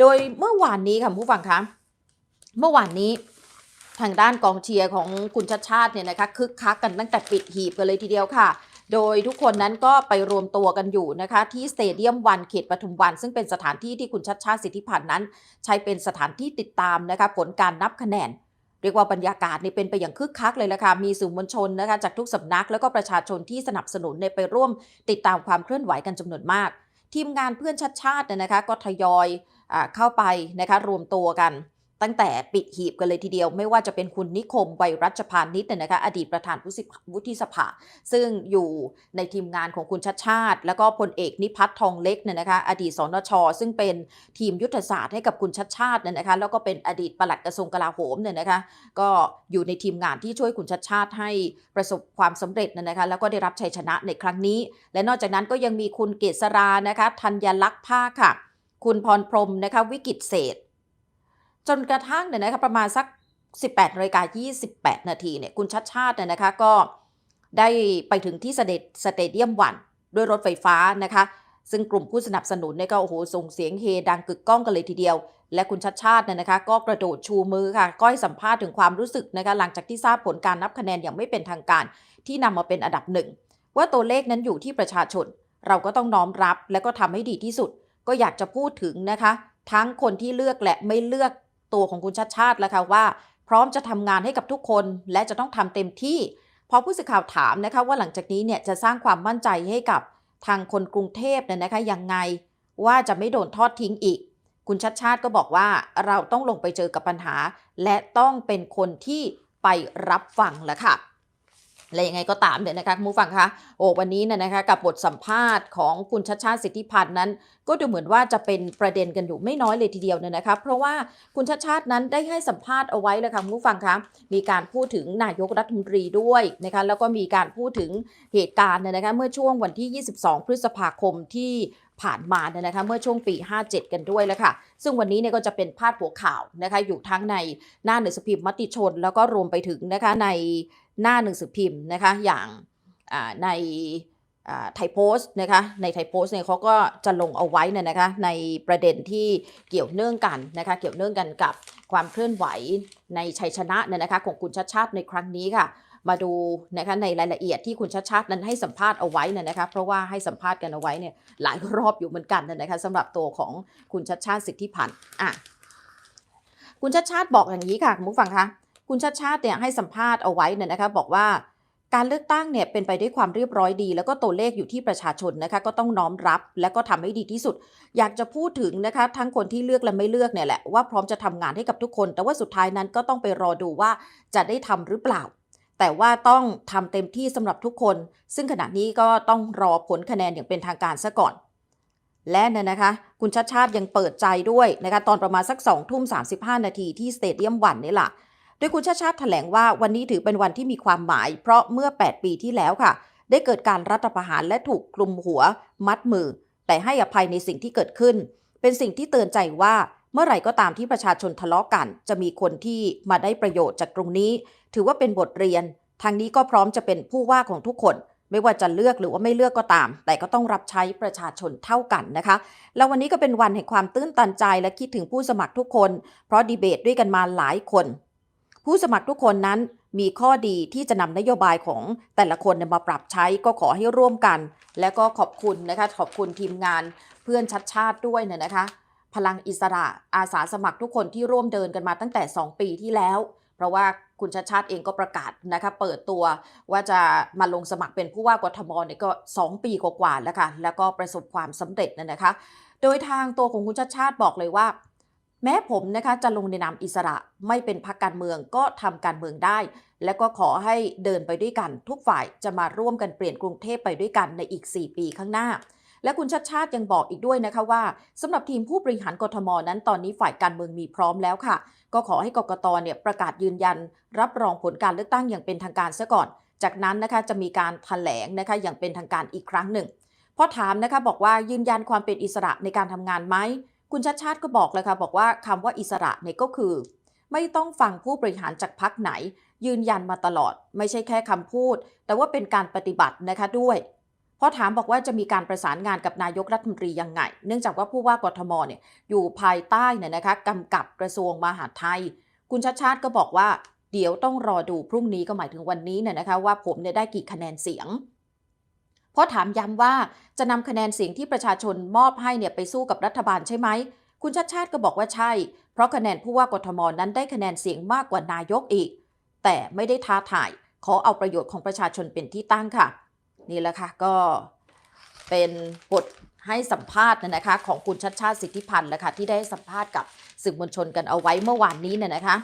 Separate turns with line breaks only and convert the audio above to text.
โดยเมื่อวานนี้ค่ะผู้ฟังคะเมื่อวานนี้ทางด้านกองเชียร์ของคุณชัดชาติเนี่ยนะคะคึกคักกันตั้งแต่ปิดหีบกันเลยทีเดียวค่ะ โดยทุกคนนั้นก็ไปรวมตัวกันอยู่นะคะที่สเตเดียมวันเขตปทุมวัน ซึ่งเป็นสถานที่ที่คุณชัดชาติสิทธิพันธ์นั้น ใช้เป็นสถานที่ติดตามนะคะผลการนับคะแนน เรียกว่าบรรยากาศนี่เป็นไปอย่างคึกคักเลยละค่ะมีสื่อมวลชนนะคะจากทุกสำนักแล้วก็ประชาชนที่สนับสนุนในยไปร่วมติดตามความเคลื่อนไหวกันจำนวนมาก ทีมงานเพื่อนชัดชาติเนี่ยนะคะก็ทยอย เข้าไปนะคะรวมตัวกัน ตั้งแต่ปิดหีบกันเลยทีเดียว ไม่ว่าจะเป็นคุณนิคมไวยรัชพานิชเนี่ยนะคะอดีตประธานวุฒิสภาซึ่งอยู่ในทีมงานของคุณชัดชาติ แล้วก็พลเอกนิพัฒน์ทองเล็กเนี่ยนะคะอดีตสนช ซึ่งเป็นทีมยุทธศาสตร์ให้กับคุณชัดชาติเนี่ยนะคะแล้วก็เป็นอดีตปลัดกระทรวงกลาโหมเนี่ยนะคะก็อยู่ในทีมงานที่ช่วยคุณชัดชาติให้ประสบความสำเร็จนะนะคะแล้วก็ได้รับชัยชนะในครั้งนี้ และนอกจากนั้นก็ยังมีคุณเกษรานะคะธัญลักษณ์ภาคค่ะ คุณพรพรมนะคะวิกิตเศษ จนกระทั่งเนี่ยนะคะประมาณสัก 18นาฬิกา28 นาทีเนี่ยคุณชัดชาติเนี่ยนะคะก็ได้ไปถึงที่สเตสเตเดียมวันด้วยรถไฟฟ้านะคะ ซึ่งกลุ่มผู้สนับสนุนเนี่ยก็โอ้โหส่งเสียงเฮดังกึกก้องกันเลยทีเดียว และคุณชัดชาติเนี่ยนะคะ ก็กระโดดชูมือค่ะก็ให้สัมภาษณ์ถึงความรู้สึกนะคะหลังจากที่ทราบผลการนับคะแนนอย่างไม่เป็นทางการ ที่นำมาเป็นอันดับหนึ่งว่าตัวเลขนั้นอยู่ที่ประชาชน เราก็ต้องน้อมรับและก็ทำให้ดีที่สุด ก็อยากจะพูดถึงนะคะ ทั้งคนที่เลือกและไม่เลือกตัวของคุณชัดชาติแล้วค่ะว่า พร้อมจะทำงานให้กับทุกคนและจะต้องทำเต็มที่พอผู้สื่อข่าวถามนะคะว่าหลังจากนี้เนี่ยจะสร้างความมั่นใจให้กับทางคนกรุงเทพเนี่ยนะคะยังไงว่าจะไม่โดนทอดทิ้งอีก คุณชัดชาติก็บอกว่าเราต้องลงไปเจอกับปัญหา และต้องเป็นคนที่ไปรับฟังแล้วค่ะ และยังไงก็ตามเดี๋ยนะคะคุณผู้ฟังคะโอ้วันนี้เนี่ยนะคะกับบทสัมภาษณ์ของคุณชัดชาติสิทธิพันธ์นั้น ก็ดูเหมือนว่าจะเป็นประเด็นกันอยู่ไม่น้อยเลยทีเดียวเนี่ยนะคะเพราะว่าคุณชัดชาตินั้นได้ให้สัมภาษณ์เอาไว้เลยค่ะคุณผู้ฟังคะมีการพูดถึงนายกรัฐมนตรีด้วยนะคะแล้วก็มีการพูดถึงเหตุการณ์เนี่ยนะคะเมื่อช่วงวันที่ 22 พฤษภาคมที่ผ่านมาเนี่ยนะคะเมื่อช่วงปี 57 กันด้วยแล้วค่ะ ซึ่งวันนี้เนี่ยก็จะเป็นพาดหัวข่าวนะคะอยู่ทั้งในหน้าหนังสือพิมพ์มติชน แล้วก็รวมไปถึงนะคะใน หน้าหนังสือพิมพ์นะคะอย่างในไทยโพสต์นะคะในไทยโพสต์เนี่ยเขาก็จะลงเอาไว้เนี่ยนะคะในประเด็นที่เกี่ยวเนื่องกันนะคะเกี่ยวเนื่องกันกับความเคลื่อนไหวในชัยชนะเนี่ยนะคะของคุณชัดชาติในครั้งนี้ค่ะ มาดูนะคะในรายละเอียดที่คุณชัดชาตินั้นให้สัมภาษณ์เอาไว้เนี่ยนะคะเพราะว่าให้สัมภาษณ์กันเอาไว้เนี่ยหลายรอบอยู่เหมือนกันนะคะสำหรับตัวของคุณชัดชาติสิทธิพันธ์อะคุณชัดชาติบอกอย่างนี้ค่ะคุณผู้ฟังคะ คุณชัดชาติเนี่ยให้สัมภาษณ์เอาไว้เนี่ยนะคะบอกว่าการเลือกตั้งเนี่ยเป็นไปด้วยความเรียบร้อยดี แล้วก็ตัวเลขอยู่ที่ประชาชนนะคะก็ต้องน้อมรับ และก็ทำให้ดีที่สุด อยากจะพูดถึงนะคะ ทั้งคนที่เลือกและไม่เลือกเนี่ยแหละว่าพร้อมจะทำงานให้กับทุกคน แต่ว่าสุดท้ายนั้นก็ต้องไปรอดูว่าจะได้ทำหรือเปล่า แต่ว่าต้องทำเต็มที่สำหรับทุกคน ซึ่งขณะนี้ก็ต้องรอผลคะแนนอย่างเป็นทางการซะก่อน และเนี่ยนะคะ คุณชัดชาติยังเปิดใจด้วยนะคะตอนประมาณสัก2ทุ่ม35 นาทีที่สเตเดียมวันนี่แหละ โดยคุณชาติชาติแถลงว่าวันนี้ถือเป็นวันที่มีความหมาย เพราะเมื่อ 8 ปีที่แล้วค่ะ ได้เกิดการรัฐประหารและถูกคลุมหัว มัดมือ แต่ให้อภัยในสิ่งที่เกิดขึ้น เป็นสิ่งที่เตือนใจว่าเมื่อไหร่ก็ตามที่ประชาชนทะเลาะกัน จะมีคนที่มาได้ประโยชน์จากตรงนี้ ถือว่าเป็นบทเรียน ทางนี้ก็พร้อมจะเป็นผู้ว่าของทุกคน ไม่ว่าจะเลือกหรือว่าไม่เลือกก็ตาม แต่ก็ต้องรับใช้ประชาชนเท่ากันนะคะ แล้ววันนี้ก็เป็นวันแห่งความตื้นตันใจและคิดถึงผู้สมัครทุกคน เพราะดีเบตด้วยกันมาหลายคน ผู้สมัครทุกคนนั้นมีข้อดีที่จะนำนโยบายของแต่ละคนมาปรับใช้ก็ขอให้ร่วมกัน และก็ขอบคุณนะคะขอบคุณทีมงานเพื่อนชัดชาติด้วยเนี่ยนะคะ พลังอิสระอาสาสมัครทุกคนที่ร่วมเดินกันมาตั้งแต่ 2 ปีที่แล้ว เพราะว่าคุณชัดชาติเองก็ประกาศนะคะเปิดตัวว่าจะมาลงสมัครเป็นผู้ว่ากทมเนี่ยก็ 2 ปีกว่าๆแล้วค่ะแล้วก็ประสบความสำเร็จนะนะคะ โดยทางตัวของคุณชัดชาติบอกเลยว่า แม้ผมนะคะจะลงในนามอิสระไม่เป็นพรรคการเมืองก็ทำการเมืองได้ และก็ขอให้เดินไปด้วยกัน ทุกฝ่ายจะมาร่วมกันเปลี่ยนกรุงเทพไปด้วยกันในอีก 4 ปีข้างหน้า และคุณชัดชาติยังบอกอีกด้วยนะคะว่าสำหรับทีมผู้บริหารกทมนั้นตอนนี้ฝ่ายการเมืองมีพร้อมแล้วค่ะ ก็ขอให้กกตเนี่ยประกาศยืนยัน รับรองผลการเลือกตั้งอย่างเป็นทางการซะก่อน จากนั้นนะคะจะมีการแถลงนะคะอย่างเป็นทางการอีกครั้งหนึ่งพอถามนะคะบอกว่ายืนยันความเป็นอิสระในการทำงานไหม คุณชัดชาติก็บอกเลยค่ะบอกว่าคำว่าอิสระเนี่ยก็คือ ไม่ต้องฟังผู้บริหารจากพักไหน ยืนยันมาตลอด ไม่ใช่แค่คำพูด แต่ว่าเป็นการปฏิบัตินะคะด้วยพอถามบอกว่าจะมีการประสานงานกับนายกรัฐมนตรียังไง เนื่องจากว่าผู้ว่ากทมเนี่ยอยู่ภายใต้เนี่ยนะคะกำกับกระทรวงมหาดไทย คุณชัดชาติก็บอกว่า เดี๋ยวต้องรอดูพรุ่งนี้ก็หมายถึงวันนี้เนี่ยนะคะว่าผมเนี่ยได้กี่คะแนนเสียง เพราะถามย้ำว่าจะนำคะแนนเสียงที่ประชาชนมอบให้เนี่ยไปสู้กับรัฐบาลใช่ไหม คุณชัดชาติก็บอกว่าใช่ เพราะคะแนนผู้ว่ากทมนั้นได้คะแนนเสียงมากกว่านายกอีก แต่ไม่ได้ท้าทาย ขอเอาประโยชน์ของประชาชนเป็นที่ตั้งค่ะ นี่แหละค่ะก็เป็นบทให้สัมภาษณ์นะนะคะ ของคุณชัดชาติสิทธิพันธ์แหละค่ะที่ได้สัมภาษณ์กับสื่อมวลชนกันเอาไว้เมื่อวานนี้เนี่ยนะคะ